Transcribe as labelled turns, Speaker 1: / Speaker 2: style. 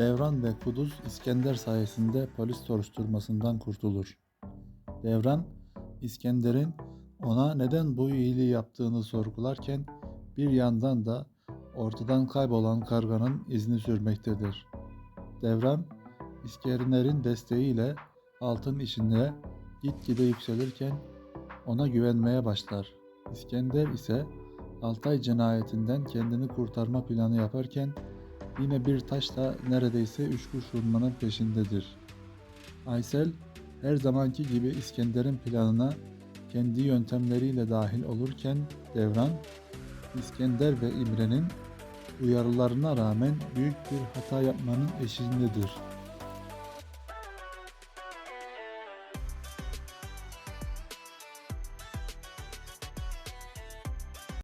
Speaker 1: Devran ve Kuduz İskender sayesinde polis soruşturmasından kurtulur. Devran, İskender'in ona neden bu iyiliği yaptığını sorgularken bir yandan da ortadan kaybolan karganın izini sürmektedir. Devran, İskender'in desteğiyle altın işinde gitgide yükselirken ona güvenmeye başlar. İskender ise Altay cinayetinden kendini kurtarma planı yaparken yine bir taşla neredeyse üç kuş vurmanın peşindedir. Aysel her zamanki gibi İskender'in planına kendi yöntemleriyle dahil olurken Devran, İskender ve İmre'nin uyarılarına rağmen büyük bir hata yapmanın eşiğindedir.